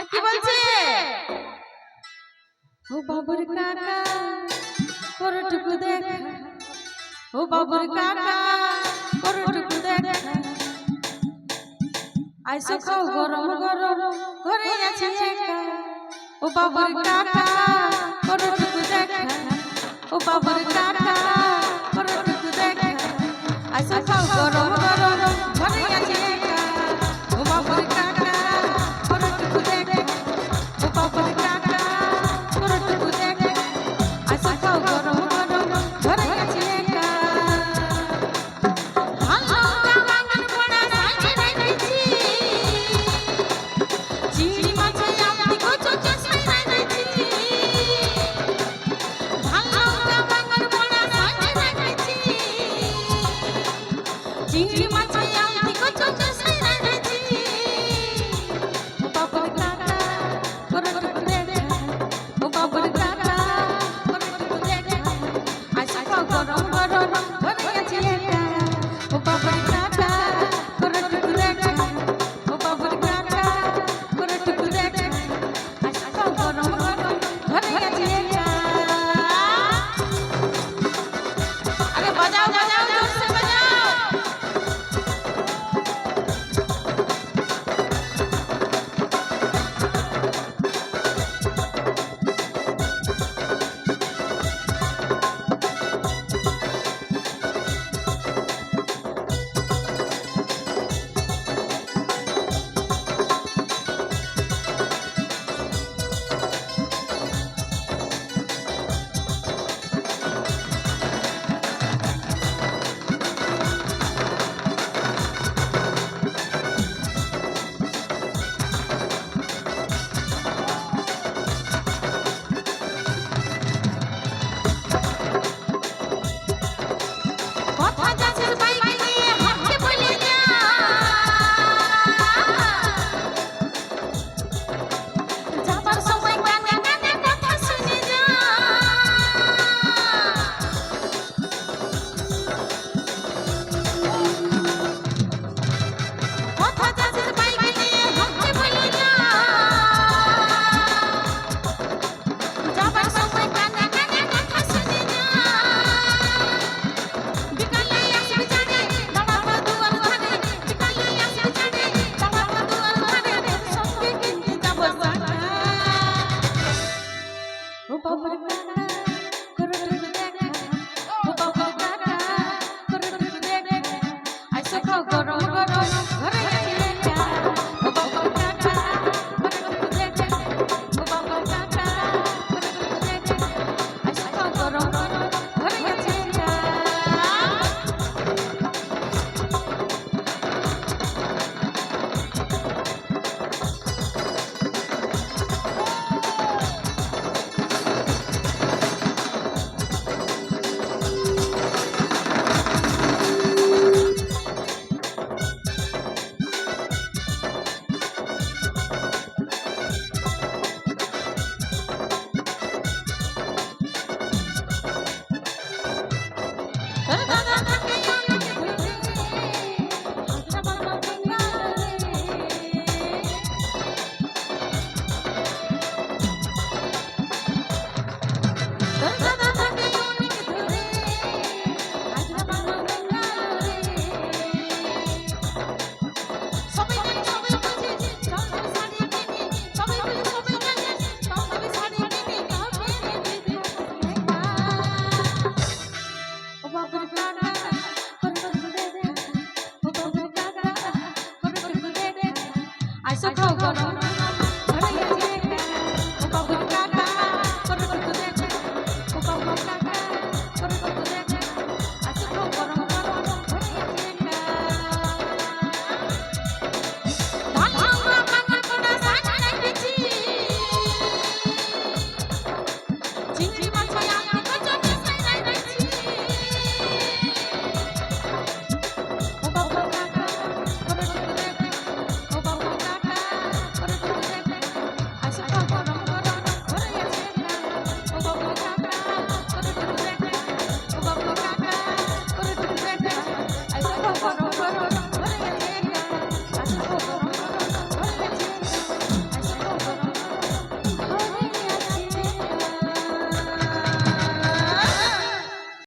আর কি বলছে? ও বাবুর কাকা পরটুকু দেখা। ও বাবুর কাকা পরটুকু দেখা। আইসো খাও গরম গরম ঘরে আছে একা ও বাবুর কাকা খবর Bye-bye. I so cold, cold, cold.